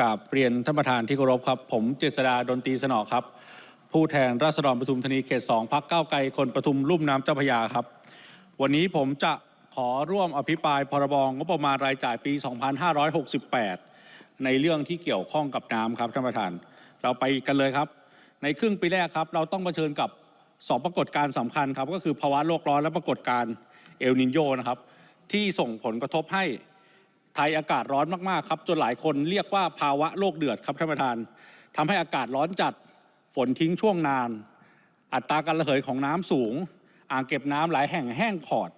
กับเรียนท่านประธานที่เคารพครับ ผมเจษดาดนตรีสนอครับ ผู้แทนราษฎรปทุมธานีเขตสองพักเก้าไกลคนปทุมลุ่มน้ำเจ้าพยาครับ วันนี้ผมจะขอร่วมอภิปรายพรบงบประมาณรายจ่ายปี 2568 ในเรื่องที่เกี่ยวข้องกับน้ำครับท่านประธาน เราไปกันเลยครับ ในครึ่งปีแรกครับ เราต้องเผชิญกับสองปรากฏการณ์สำคัญครับ ก็คือภาวะโลกร้อนและปรากฏการณ์เอลนินโยนะครับ ที่ส่งผลกระทบให้ ไทยอากาศร้อนมากๆครับจนหลายคนเรียกว่าภาวะโลกเดือดครับท่านประธานทำให้อากาศร้อนจัดฝนทิ้งช่วงนาน อัตราการระเหยของน้ำสูง อ่างเก็บน้ำหลายแห่งแห้งขอด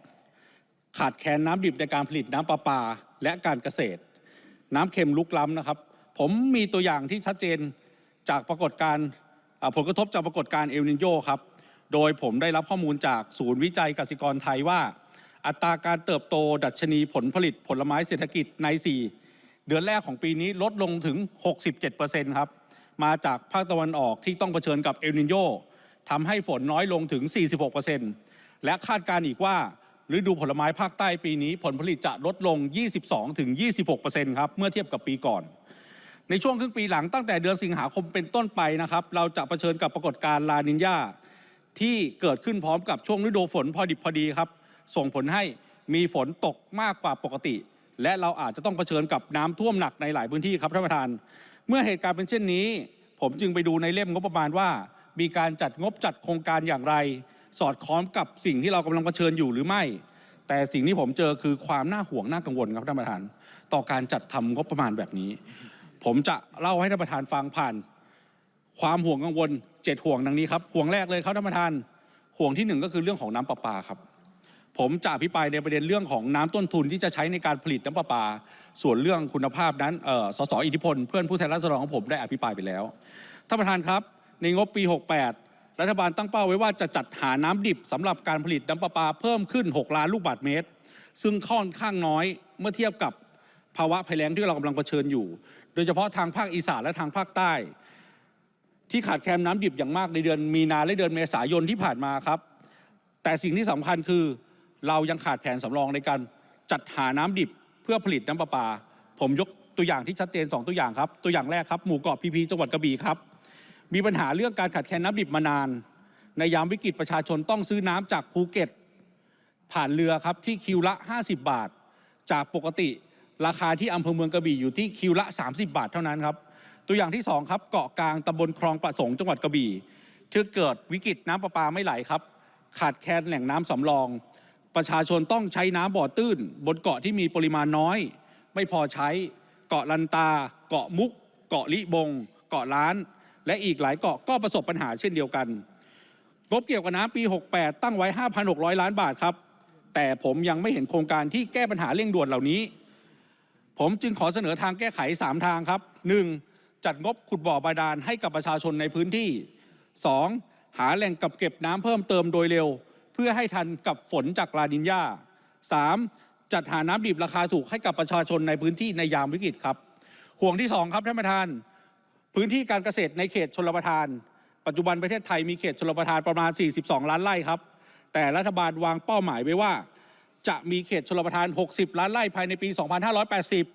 ขาดแคลนน้ำดิบในการผลิตน้ำประปาและการเกษตร น้ำเค็มลุกล้ำนะครับ ผมมีตัวอย่างที่ชัดเจนจากปรากฏการผลกระทบจากปรากฏการณ์เอลนิโยครับโดยผมได้รับข้อมูลจากศูนย์วิจัยกสิกรไทยว่า อัตราการเติบโตดัชนีผลผลิตผลไม้เศรษฐกิจใน 4 เดือนแรกของปีนี้ลดลงถึง 67%ครับมาจากภาคตะวันออกที่ต้องเผชิญกับเอลนินโยทำให้ฝนน้อยลงถึง 46%และคาดการณ์อีกว่าฤดูผลไม้ภาคใต้ปีนี้ผลผลิตจะลดลง 22-26%ครับเมื่อเทียบกับปีก่อน ในช่วงครึ่งปีหลังตั้งแต่เดือนสิงหาคมเป็นต้นไปนะครับ เราจะเผชิญกับปรากฏการณ์ลานินยาที่เกิดขึ้นพร้อมกับช่วงฤดูฝนพอดิบพอดีครับ ส่งผลให้มีฝนตกมากกว่าปกติ และเราอาจจะต้องเผชิญกับน้ำท่วมหนักในหลายพื้นที่ครับท่านประธาน เมื่อเหตุการณ์เป็นเช่นนี้ ผมจึงไปดูในเล่มงบประมาณว่า มีการจัดงบจัดโครงการอย่างไร สอดคล้องกับสิ่งที่เรากำลังเผชิญอยู่หรือไม่ แต่สิ่งที่ผมเจอคือความน่าห่วงน่ากังวลครับท่านประธาน ต่อการจัดทำงบประมาณแบบนี้ ผมจะเล่าให้ท่านประธานฟังผ่าน ความห่วงกังวลเจ็ดห่วงดังนี้ครับห่วงแรกเลยครับท่านประธานห่วงที่หนึ่งก็คือเรื่องของน้ำประปาครับ ผมจะอภิปรายในประเด็นเรื่องของน้ำต้นทุนที่จะใช้ในการผลิตน้ำประปาส่วนเรื่องคุณภาพนั้นสสอิทธิพลเพื่อนผู้แทนราษฎรของผมได้อภิปรายไปแล้วท่านประธานครับ ในงบปี 68 รัฐบาลตั้งเป้าไว้ว่าจะจัดหาน้ำดิบสำหรับการผลิตน้ำประปาเพิ่มขึ้น 6 ล้านลูกบาศก์เมตร ซึ่งค่อนข้างน้อยเมื่อเทียบกับภาวะภัยแล้งที่เรากำลังเผชิญอยู่ โดยเฉพาะทางภาคอีสานและทางภาคใต้ ที่ขาดแคลนน้ำดิบอย่างมากในเดือนมีนาและเดือนเมษายนที่ผ่านมาครับ แต่สิ่งที่สำคัญคือ เรายังขาดแผนสำรองในการจัดหาน้ำดิบเพื่อผลิตน้ำประปาผมยกตัวอย่างที่ชัดเจน 2 ตัวอย่างครับ ตัวอย่างแรกครับหมู่เกาะพีพีจังหวัดกระบี่ครับ มีปัญหาเรื่องการขาดแคลนน้ำดิบมานาน ในยามวิกฤตประชาชนต้องซื้อน้ำจากภูเก็ต ผ่านเรือครับที่คิวละ 50 บาท จากปกติราคาที่อำเภอเมืองกระบี่อยู่ที่คิวละ 30 บาทเท่านั้นครับ ตัวอย่างที่ 2 ครับ เกาะกลางตำบลคลองประสงค์จังหวัดกระบี่ที่เกิดวิกฤตน้ำประปาไม่ไหลครับ ขาดแคลนแหล่งน้ำสำรอง ประชาชนต้องใช้น้ำบ่อตื้น บนเกาะที่มีปริมาณน้อย ไม่พอใช้เกาะลันตา เกาะมุก เกาะลิบง เกาะล้าน และอีกหลายเกาะก็ประสบปัญหาเช่นเดียวกัน งบเกี่ยวกับน้ำปี 68 ตั้งไว้ 5,600 ล้านบาทครับ แต่ผมยังไม่เห็นโครงการที่แก้ปัญหาเร่งด่วนเหล่านี้ ผมจึงขอเสนอทางแก้ไข 3 ทางครับ 1. จัดงบขุดบ่อบาดาลให้กับประชาชนในพื้นที่ 2. หาแหล่งกักเก็บน้ำเพิ่มเติมโดยเร็ว พื่อให้ทันกับฝนจากลานินยา 3. จัดหาน้ำดิบราคาถูกให้กับประชาชนในพื้นที่ในยามวิกฤตครับ ห่วงที่ 2 ครับท่านประธาน พื้นที่การเกษตรในเขตชลประทาน ปัจจุบันประเทศไทยมีเขตชลประทานประมาณ 42 ล้านไร่ครับ แต่รัฐบาลวางเป้าหมายไว้ว่า จะมีเขตชลประทาน 60 ล้านไร่ภายในปี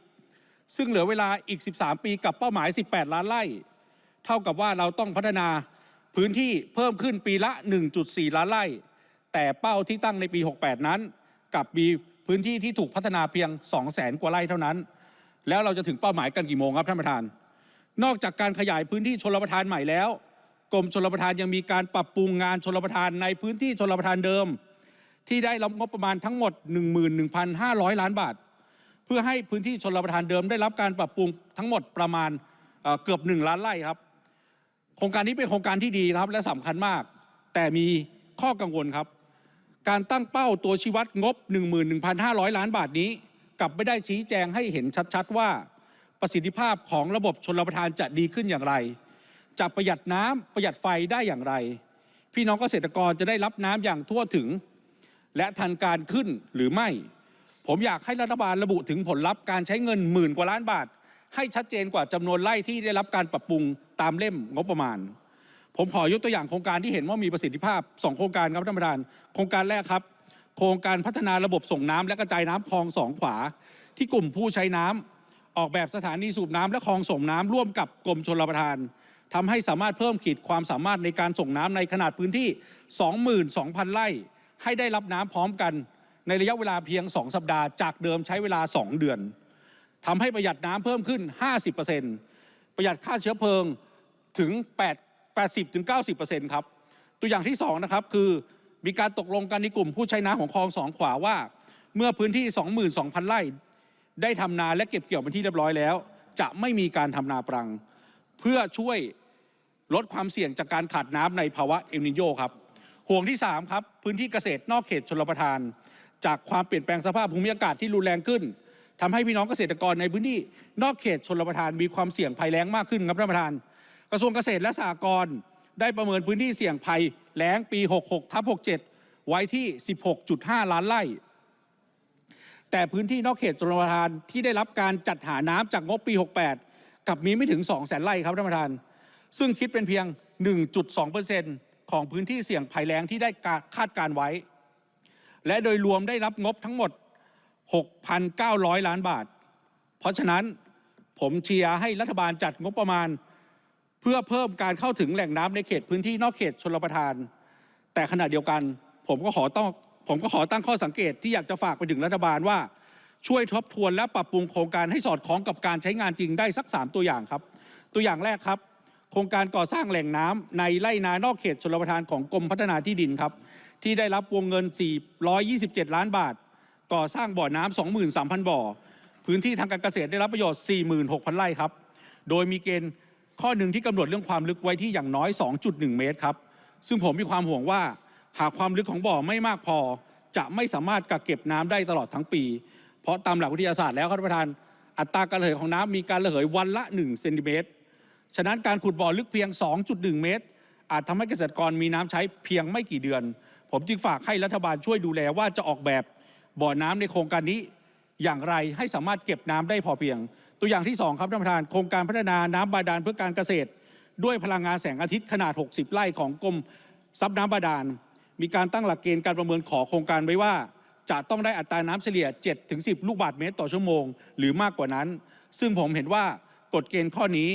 2580 ซึ่งเหลือเวลาอีก 13 ปีกับเป้าหมาย 18 ล้านไร่ เท่ากับว่าเราต้องพัฒนาพื้นที่เพิ่มขึ้นปีละ 1.4 ล้านไร่ แต่เป้าที่ตั้งในปี 68 นั้นกลับมีพื้นที่ที่ถูกพัฒนาเพียง 200,000กว่าไร่เท่านั้น แล้วเราจะถึงเป้าหมายกันกี่โมงครับท่านประธาน นอกจากการขยายพื้นที่ชลประทานใหม่แล้ว กรมชลประทานยังมีการปรับปรุงงานชลประทานในพื้นที่ชลประทานเดิม ที่ได้รับงบประมาณทั้งหมด 11,500 ล้านบาท เพื่อให้พื้นที่ชนรับประทานเดิม ได้รับการปรับปรุงทั้งหมดประมาณเอ่อเกือบ 1 ล้านไร่ครับ โครงการนี้เป็นโครงการที่ดีครับและสำคัญมาก แต่มีข้อกังวลครับ การตั้งเป้าตัวชี้วัดงบ 11,500 ล้านบาทนี้ กลับไม่ได้ชี้แจงให้เห็นชัดๆว่า ประสิทธิภาพของระบบชนรับประทานจะดีขึ้นอย่างไร จะประหยัดน้ำประหยัดไฟได้อย่างไร พี่น้องเกษตรกรจะได้รับน้ำอย่างทั่วถึง และทันการขึ้นหรือไม่ ผมอยากให้รัฐบาลระบุถึงผลลัพธ์การใช้เงินหมื่นกว่าล้านบาท ให้ชัดเจนกว่าจำนวนไร่ที่ได้รับการปรับปรุงตามเล่มงบประมาณ ผมขอยกตัวอย่างโครงการที่เห็นว่ามีประสิทธิภาพ 2 โครงการครับท่านประธาน โครงการแรกครับ โครงการพัฒนาระบบส่งน้ำและกระจายน้ำคลองสองขวา ที่กลุ่มผู้ใช้น้ำออกแบบสถานีสูบน้ำและคลองส่งน้ำร่วมกับกรมชลประทานทำให้สามารถเพิ่มขีดความสามารถในการส่งน้ำในขนาดพื้นที่ 22,000 ไร่ ให้ได้รับน้ำพร้อมกันในระยะเวลาเพียง 2 สัปดาห์จากเดิมใช้เวลา 2 เดือนทำให้ประหยัดน้ำเพิ่มขึ้น 50%ประหยัดค่าเชื้อเพลิงถึง 8 80ถึง90%ครับตัวอย่างที่2นะครับคือมีการตกลงกันในกลุ่มผู้ใช้น้ำของคลองสองขวาว่า เมื่อพื้นที่ 22,000 ไร่ ได้ทำนาและเก็บเกี่ยวเป็นที่เรียบร้อยแล้ว จะไม่มีการทำนาปรัง เพื่อช่วยลดความเสี่ยงจากการขาดน้ำในภาวะเอลนิโยครับห่วงที่3ครับพื้นที่เกษตรนอกเขตชลประทาน จากความเปลี่ยนแปลงสภาพภูมิอากาศที่รุนแรงขึ้นทำให้พี่น้องเกษตรกรในพื้นที่นอกเขตชลประทานมีความเสี่ยงภัยแล้งมากขึ้นครับท่านประธาน กระทรวงเกษตรและสหกรณ์ได้ประเมินพื้นที่เสี่ยงภัยแล้งปี 66ทับ67 ไว้ที่ 16.5 ล้านไร่ แต่พื้นที่นอกเขตชลประทานที่ได้รับการจัดหาน้ำจากงบปี 68 กับมีไม่ถึง2แสนไร่ครับท่านประธาน ซึ่งคิดเป็นเพียง 1.2%ของพื้นที่เสี่ยงภัยแล้งที่ได้คาดการไว้ และโดยรวมได้รับงบทั้งหมด 6,900 ล้านบาท เพราะฉะนั้นผมเชียร์ให้รัฐบาลจัดงบประมาณ เพื่อเพิ่มการเข้าถึงแหล่งน้ำในเขตพื้นที่นอกเขตชลประทาน แต่ขณะเดียวกันผมก็ขอต้องผมก็ขอตั้งข้อสังเกตที่อยากจะฝากไปถึงรัฐบาลว่าช่วยทบทวนและปรับปรุงโครงการให้สอดคล้องกับการใช้งานจริงได้สัก 3 ตัวอย่างครับ ตัวอย่างแรกครับ โครงการก่อสร้างแหล่งน้ำในไร่นานอกเขตชลประทานของกรมพัฒนาที่ดินครับ ที่ได้รับวงเงิน 427 ล้านบาท ก่อสร้างบ่อน้ำ23,000 บ่อ พื้นที่ทางการเกษตรได้รับประโยชน์ 46,000 ไร่ครับ โดยมีเกณฑ์ ข้อหนึ่งที่กำหนดเรื่องความลึกไว้ที่อย่างน้อย 2.1 เมตรครับ ซึ่งผมมีความห่วงว่า หากความลึกของบ่อไม่มากพอ จะไม่สามารถกักเก็บน้ำได้ตลอดทั้งปี เพราะตามหลักวิทยาศาสตร์แล้วครับท่านประธาน อัตราการระเหยของน้ำมีการระเหยวันละ 1 เซนติเมตร ฉะนั้นการขุดบ่อลึกเพียง 2.1 เมตร อาจทำให้เกษตรกรมีน้ำใช้เพียงไม่กี่เดือน ผมจึงฝากให้รัฐบาลช่วยดูแลว่าจะออกแบบบ่อน้ำในโครงการนี้อย่างไรให้สามารถเก็บน้ำได้พอเพียง ตัวอย่างที่ 2 ครับท่านประธาน โครงการพัฒนาน้ำบาดาลเพื่อการเกษตร ด้วยพลังงานแสงอาทิตย์ขนาด 60 ไร่ของกรมทรัพย์น้ำบาดาล มีการตั้งหลักเกณฑ์การประเมินขอโครงการไว้ว่า จะต้องได้อัตราน้ำเฉลี่ย 7-10 ลูกบาศก์เมตรต่อชั่วโมง หรือมากกว่านั้น ซึ่งผมเห็นว่ากฎเกณฑ์ข้อนี้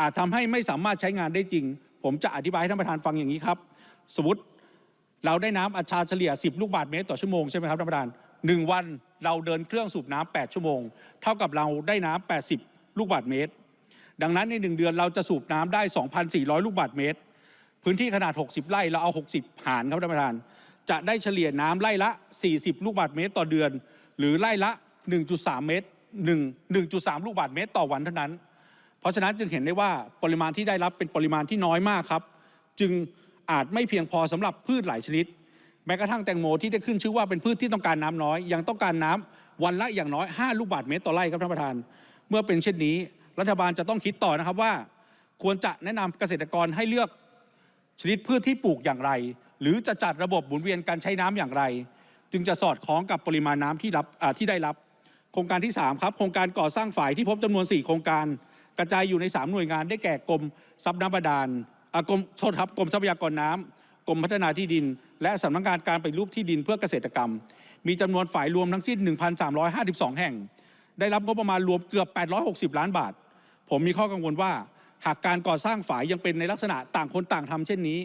อาจทำให้ไม่สามารถใช้งานได้จริง ผมจะอธิบายให้ท่านประธานฟังอย่างนี้ครับ สมมติเราได้น้ำอัตราเฉลี่ย 10 ลูกบาศก์เมตรต่อชั่วโมงใช่ไหมครับท่านประธานหนึ่งวัน เราเดินเครื่องสูบน้ำ8ชั่วโมง เท่ากับเราได้น้ำ80 ลูกบาศก์เมตร ดังนั้นในหนึ่งเดือนเราจะสูบน้ำได้ 2,400 ลูกบาศก์เมตร พื้นที่ขนาด 60 ไร่เราเอา 60 หารครับท่านประธาน จะได้เฉลี่ยน้ำไร่ละ 40 ลูกบาศก์เมตร ต่อเดือน หรือไร่ละ 1.3 เมตร 1 1.3 ลูกบาศก์เมตร ต่อวันเท่านั้น เพราะฉะนั้นจึงเห็นได้ว่าปริมาณที่ได้รับเป็นปริมาณที่น้อยมากครับ จึงอาจไม่เพียงพอสำหรับพืชหลายชนิด แม้กระทั่งแตงโมที่ได้ขึ้นชื่อว่าเป็นพืชที่ต้องการน้ำน้อย ยังต้องการน้ำวันละอย่างน้อย 5 ลูกบาศก์เมตรต่อไร่ครับท่านประธาน เมื่อเป็นเช่นนี้ รัฐบาลจะต้องคิดต่อนะครับว่า ควรจะแนะนำเกษตรกรให้เลือกชนิดพืชที่ปลูกอย่างไร หรือจะจัดระบบหมุนเวียนการใช้น้ำอย่างไร จึงจะสอดคล้องกับปริมาณน้ำที่รับที่ได้รับ โครงการที่ 3 ครับโครงการก่อสร้างฝ่ายที่พบจำนวน 4 โครงการ กระจายอยู่ใน 3 หน่วยงานได้แก่กรมทรัพย์น้ำบาดาลกรมโทษครับกรมทรัพยากรน้ำกรมพัฒนาที่ดิน และสำนักงานการปฏิรูปที่ดินเพื่อเกษตรกรรม มีจำนวนฝ่ายรวมทั้งสิ้น 1,352 แห่ง ได้รับงบประมาณรวมเกือบ 860 ล้านบาท ผมมีข้อกังวลว่า หากการก่อสร้างฝายยังเป็นในลักษณะต่างคนต่างทำเช่นนี้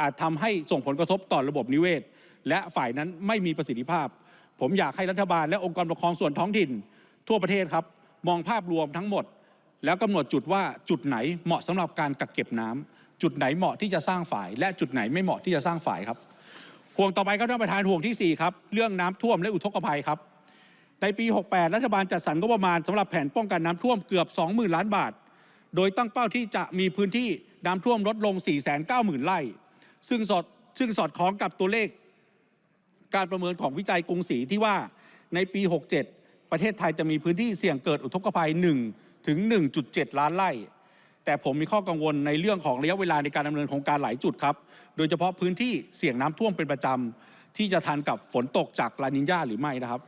อาจทำให้ส่งผลกระทบต่อระบบนิเวศ และฝ่ายนั้นไม่มีประสิทธิภาพ ผมอยากให้รัฐบาลและองค์กรปกครองส่วนท้องถิ่น ทั่วประเทศครับมองภาพรวมทั้งหมด แล้วกำหนดจุดว่าจุดไหนเหมาะสำหรับการกักเก็บน้ำจุดไหนเหมาะที่จะสร้างฝ่าย และจุดไหนไม่เหมาะที่จะสร้างฝ่ายครับ ห่วงต่อไปครับท่านประธานห่วงที่ 4 ครับ เรื่องน้ำท่วมและอุทกภัยครับ ในปี 68 รัฐบาลจัดสรรงบประมาณสำหรับแผนป้องกันน้ำท่วมเกือบ 20,000 ล้านบาท โดยตั้งเป้าที่จะมีพื้นที่น้ำท่วมลดลง 490,000 ไร่ ซึ่งสอดซึ่งสอดคล้องกับตัวเลข การประเมินของวิจัยกรุงศรีที่ว่าในปี 67 ประเทศไทยจะมีพื้นที่เสี่ยงเกิดอุทกภัย 1 ถึง 1.7 ล้านไร่ แต่ผมมีข้อกังวลในเรื่องของระยะเวลาในการดำเนินโครงการหลายจุดครับ โดยเฉพาะพื้นที่เสี่ยงน้ำท่วมเป็นประจำที่จะทันกับฝนตกจากลานินญาหรือไม่นะครับ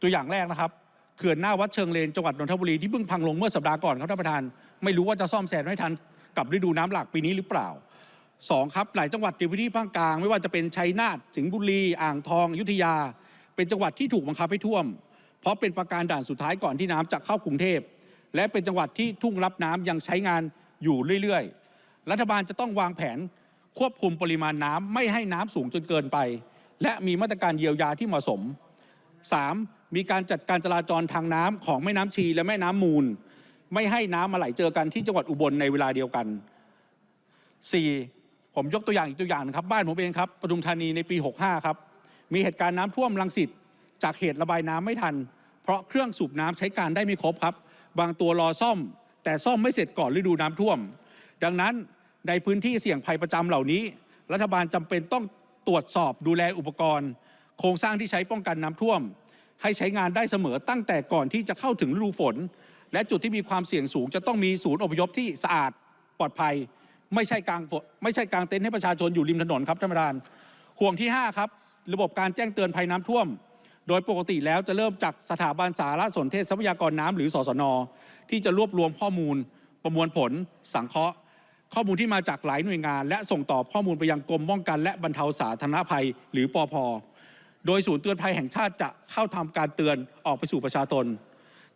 ตัวอย่างแรกนะครับเขื่อนหน้าวัดเชิงเลนจังหวัดนนทบุรีที่เพิ่งพังลงเมื่อสัปดาห์ก่อนครับท่านประธาน ไม่รู้ว่าจะซ่อมแซมให้ทันกับฤดูน้ำหลากปีนี้หรือเปล่าสองครับหลายจังหวัดในพื้นที่ภาคกลาง ไม่ว่าจะเป็นชัยนาทสิงห์บุรี อ่างทองอยุธยา เป็นจังหวัดที่ถูกบังคับให้ท่วม เพราะเป็นประการด่านสุดท้ายก่อนที่น้ำจะเข้ากรุงเทพ และเป็นจังหวัดที่ทุ่งรับน้ำยังใช้งานอยู่เรื่อยๆ รัฐบาลจะต้องวางแผนควบคุมปริมาณน้ำไม่ให้น้ำสูงจนเกินไป และมีมาตรการเยียวยาที่เหมาะสม 3. มีการจัดการจราจรทางน้ำของแม่น้ำชีและแม่น้ำมูล ไม่ให้น้ำมาไหลเจอกันที่จังหวัดอุบลในเวลาเดียวกัน 4. ผมยกตัวอย่างอีกตัวอย่างนะครับบ้านผมเองครับปทุมธานีในปี 65 ครับ มีเหตุการณ์น้ำท่วมลังสิตจากเหตุระบายน้ำไม่ทัน เพราะเครื่องสูบน้ำใช้การได้ไม่ครบครับ บางตัวรอซ่อม แต่ซ่อมไม่เสร็จก่อนฤดูน้ำท่วม ดังนั้นในพื้นที่เสี่ยงภัยประจำเหล่านี้ รัฐบาลจำเป็นต้องตรวจสอบดูแลอุปกรณ์ โครงสร้างที่ใช้ป้องกันน้ำท่วม ให้ใช้งานได้เสมอตั้งแต่ก่อนที่จะเข้าถึงฤดูฝน และจุดที่มีความเสี่ยงสูง จะต้องมีศูนย์อพยพที่สะอาดปลอดภัย ไม่ใช่กลางไม่ใช่กลางเต็นท์ให้ประชาชนอยู่ริมถนนครับท่านประธานห่วงที่ 5 ครับ ระบบการแจ้งเตือนภัยน้ำท่วม โดยปกติแล้วจะเริ่มจากสถาบันสารสนเทศทรัพยากรน้ำหรือสสน ที่จะรวบรวมข้อมูลประมวลผลสังเคราะห์ ข้อมูลที่มาจากหลายหน่วยงาน และส่งต่อข้อมูลไปยังกรมป้องกัน และบรรเทาสาธารณภัย หรือปอพโดยศูนย์เตือนภัยแห่งชาติจะเข้าทำการเตือนออกไปสู่ประชาชน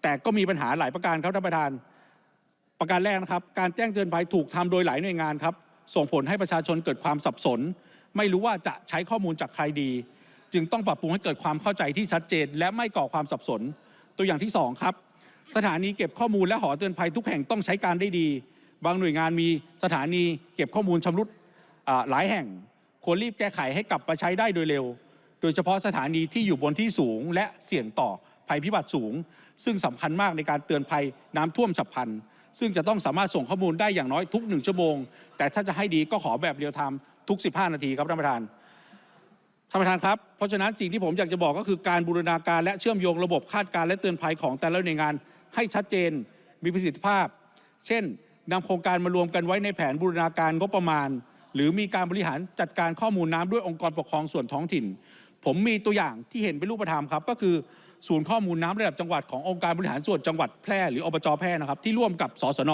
แต่ก็มีปัญหาหลายประการครับท่านประธาน ประการแรกนะครับ การแจ้งเตือนภัยถูกทำโดยหลายหน่วยงานครับ ส่งผลให้ประชาชนเกิดความสับสน ไม่รู้ว่าจะใช้ข้อมูลจากใครดี จึงต้องปรับปรุงให้เกิดความเข้าใจที่ชัดเจน และไม่ก่อความสับสน ตัวอย่างที่สองครับ สถานีเก็บข้อมูลและหอเตือนภัยทุกแห่งต้องใช้การได้ดี บางหน่วยงานมีสถานีเก็บข้อมูลชำรุดหลายแห่ง ควรรีบแก้ไขให้กลับมาใช้ได้โดยเร็ว โดยเฉพาะสถานีที่อยู่บนที่สูง และเสี่ยงต่อภัยพิบัติสูง ซึ่งสำคัญมากในการเตือนภัยน้ำท่วมฉับพลัน ซึ่งจะต้องสามารถส่งข้อมูลได้อย่างน้อยทุกหนึ่งชั่วโมง แต่ถ้าจะให้ดีก็ขอแบบเรียลไทม์ทุก 15 นาทีครับท่านประธาน ท่านประธานครับ เพราะฉะนั้นสิ่งที่ผมอยากจะบอกก็คือการบูรณาการและเชื่อมโยงระบบคาดการณ์และเตือนภัยของแต่ละหน่วยงาน ให้ชัดเจนมีประสิทธิภาพ เช่นนำโครงการมารวมกันไว้ในแผนบูรณาการงบประมาณ หรือมีการบริหารจัดการข้อมูลน้ำด้วยองค์กรปกครองส่วนท้องถิ่น ผมมีตัวอย่างที่เห็นเป็นรูปธรรมครับ ก็คือศูนย์ข้อมูลน้ำระดับจังหวัดขององค์การบริหารส่วนจังหวัดแพร่หรืออบจแพร่นะครับที่ร่วมกับสสน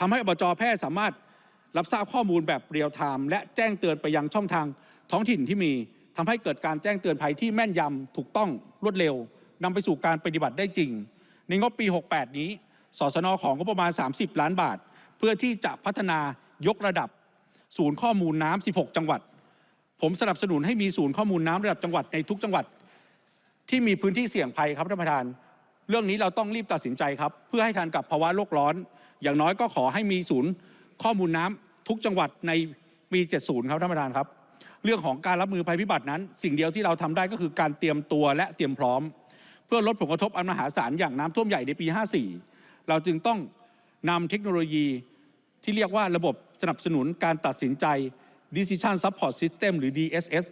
ทำให้อบจแพร่สามารถรับทราบข้อมูลแบบเรียลไทม์และแจ้งเตือนไปยังช่องทางท้องถิ่นที่มี ทำให้เกิดการแจ้งเตือนภัยที่แม่นยำถูกต้องรวดเร็วนำไปสู่การปฏิบัติได้จริง ในงบปี 68 นี้สสนของงบประมาณ 30 ล้านบาท เพื่อที่จะพัฒนายกระดับ ศูนย์ข้อมูลน้ำ16 จังหวัด ผมสนับสนุนให้มีศูนย์ข้อมูลน้ำระดับจังหวัดในทุกจังหวัด ที่มีพื้นที่เสี่ยงภัยครับท่านประธาน เรื่องนี้เราต้องรีบตัดสินใจครับ เพื่อให้ทันกับภาวะโลกร้อน อย่างน้อยก็ขอให้มีศูนย์ข้อมูลน้ำทุกจังหวัดในปี 70 ครับท่านประธานครับ เรื่องของการรับมือภัยพิบัตินั้น สิ่งเดียวที่เราทำได้ก็คือการเตรียมตัวและเตรียมพร้อม เพื่อลดผลกระทบอันมหาศาลอย่างน้ำท่วมใหญ่ในปี 54 เราจึงต้องนำเทคโนโลยีที่เรียกว่าระบบสนับสนุนการตัดสินใจ Decision Support System หรือ DSS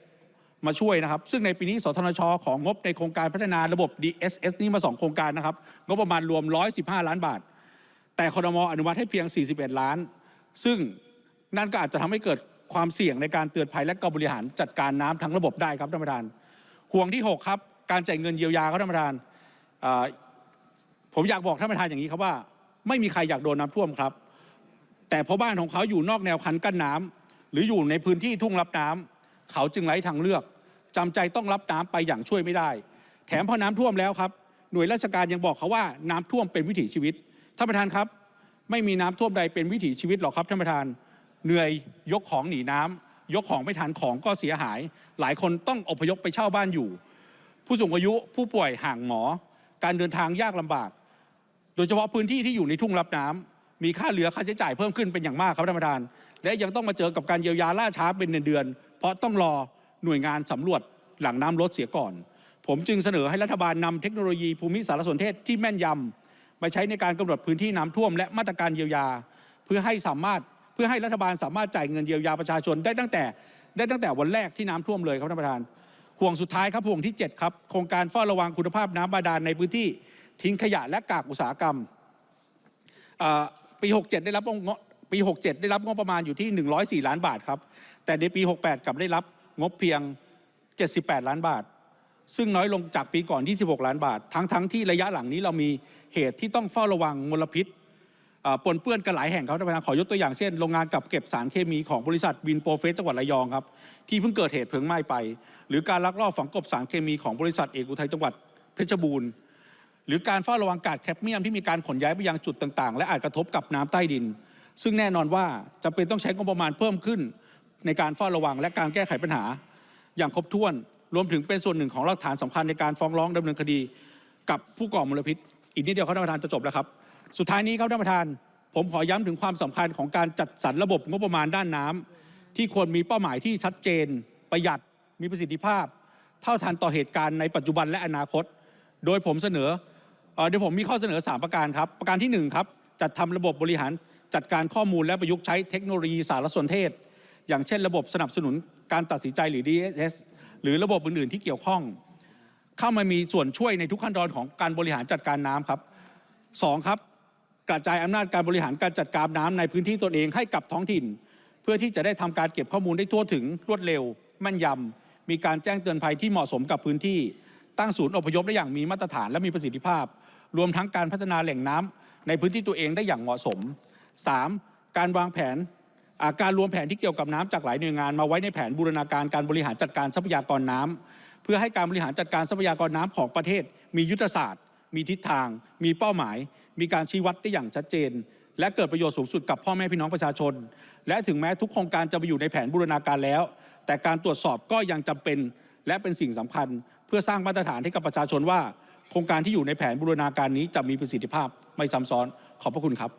มาช่วยนะครับ ซึ่งในปีนี้สทนชของงบในโครงการพัฒนาระบบ DSS นี้มา 2 โครงการนะครับ งบประมาณรวม 115 ล้านบาท แต่คอรมออนุมัติให้เพียง 41 ล้าน ซึ่งนั่นก็อาจจะทำให้เกิด ความเสี่ยงในการเตือนภัยและการบริหารจัดการน้ำทั้งระบบได้ครับท่านประธาน ห่วงที่ 6 ครับ การจ่ายเงินเยียวยาครับท่านประธาน ผมอยากบอกท่านประธานอย่างนี้ครับว่า ไม่มีใครอยากโดนน้ำท่วมครับ แต่เพราะบ้านของเขาอยู่นอกแนวคันกั้นน้ำหรืออยู่ในพื้นที่ทุ่งรับน้ำเขาจึงไร้ทางเลือกจำใจต้องรับน้ำไปอย่างช่วยไม่ได้ แถมพอน้ำท่วมแล้วครับหน่วยราชการยังบอกเขาว่าน้ำท่วมเป็นวิถีชีวิตท่านประธานครับ ไม่มีน้ำท่วมใดเป็นวิถีชีวิตหรอกครับท่านประธาน เหนื่อยยกของหนีน้ำยกของไม่ทันของก็เสียหาย หลายคนต้องอพยพไปเช่าบ้านอยู่ ผู้สูงอายุผู้ป่วยห่างหมอ การเดินทางยากลำบาก โดยเฉพาะพื้นที่ที่อยู่ในทุ่งรับน้ำมีค่าเหลือค่าใช้จ่ายเพิ่มขึ้นเป็นอย่างมากครับท่านประธาน และยังต้องมาเจอกับการเยียวยาล่าช้าเป็นเดือนๆเพราะต้องรอหน่วยงานสำรวจหลังน้ำลดเสียก่อน ผมจึงเสนอให้รัฐบาลนำเทคโนโลยีภูมิสารสนเทศที่แม่นยำมาใช้ในการกำหนดพื้นที่น้ำท่วมและมาตรการเยียวยา เพื่อให้สามารถ เพื่อให้รัฐบาลสามารถจ่ายเงินเยียวยาประชาชนได้ตั้งแต่ได้ตั้งแต่วันแรกที่น้ำท่วมเลยครับท่านประธาน ห่วงสุดท้ายครับห่วงที่ 7 ครับ โครงการเฝ้าระวังคุณภาพน้ำบาดาลในพื้นที่ทิ้งขยะและกากอุตสาหกรรมปี 67 ได้รับงบปี 67 ได้รับงบประมาณอยู่ที่ 104 ล้านบาทครับ แต่ในปี 68 กลับได้รับงบเพียง 78 ล้านบาท ซึ่งน้อยลงจากปีก่อน 26 ล้านบาท ทั้งทั้งที่ระยะหลังนี้เรามีเหตุที่ต้องเฝ้าระวังมลพิษ ปนเปื้อนกันหลายแห่งครับท่านประธานขอยกตัวอย่างเช่นโรงงานกับเก็บสารเคมีของบริษัทวินโปรเฟสจังหวัดระยองครับที่เพิ่งเกิดเหตุเพลิงไหม้ไป หรือการลักลอบฝังกลบสารเคมีของบริษัทเอกอุทัยจังหวัดเพชรบูรณ์หรือการเฝ้าระวังกาซแคดเมียมที่มีการขนย้ายไปยังจุดต่างๆ และอาจกระทบกับน้ำใต้ดิน ซึ่งแน่นอนว่าจำเป็นต้องใช้งบประมาณเพิ่มขึ้น ในการเฝ้าระวังและการแก้ไขปัญหา อย่างครบถ้วนรวมถึงเป็นส่วนหนึ่งของหลักฐานสำคัญในการฟ้องร้องดำเนินคดี กับผู้ก่อมลพิษ อีกนิดเดียวครับท่านประธานจะจบแล้วครับ สุดท้ายนี้ครับท่านประธาน ผมขอย้ำถึงความสำคัญของการจัดสรรระบบงบประมาณด้านน้ำที่ควรมีเป้าหมายที่ชัดเจน ประหยัดมีประสิทธิภาพ เท่าทันต่อเหตุการณ์ในปัจจุบันและอนาคต โดยผมเสนอเดี๋ยวผมมีข้อเสนอ 3 ประการครับ ประการที่ 1 ครับ จัดทำระบบบริหารจัดการข้อมูลและประยุกต์ใช้เทคโนโลยีสารสนเทศ อย่างเช่น ระบบสนับสนุนการตัดสินใจหรือ DSS หรือระบบอื่นๆที่เกี่ยวข้อง เข้ามามีส่วนช่วยในทุกขั้นตอนของการบริหารจัดการน้ำครับสองครับ กระจายอำนาจการบริหารการจัดการน้ำในพื้นที่ตนเองให้กับท้องถิ่น เพื่อที่จะได้ทำการเก็บข้อมูลได้ทั่วถึงรวดเร็ว แม่นยำมีการแจ้งเตือนภัยที่เหมาะสมกับพื้นที่ ตั้งศูนย์อพยพได้อย่างมีมาตรฐานและมีประสิทธิภาพ รวมทั้งการพัฒนาแหล่งน้ำในพื้นที่ตัวเองได้อย่างเหมาะสม 3. การวางแผนอาการรวมแผนที่เกี่ยวกับน้ำจากหลายหน่วยงานมาไว้ในแผนบูรณาการการบริหารจัดการทรัพยากรน้ำเพื่อให้การบริหารจัดการทรัพยากรน้ำของประเทศมียุทธศาสตร์ มีทิศทาง มีเป้าหมาย มีการชี้วัดได้อย่างชัดเจน และเกิดประโยชน์สูงสุดกับพ่อแม่พี่น้องประชาชน และถึงแม้ทุกโครงการจะไปอยู่ในแผนบูรณาการแล้ว แต่การตรวจสอบก็ยังจำเป็น และเป็นสิ่งสำคัญ เพื่อสร้างมาตรฐานให้กับประชาชนว่า โครงการที่อยู่ในแผนบูรณาการนี้จะมีประสิทธิภาพไม่ซ้ำซ้อนขอบพระคุณครับ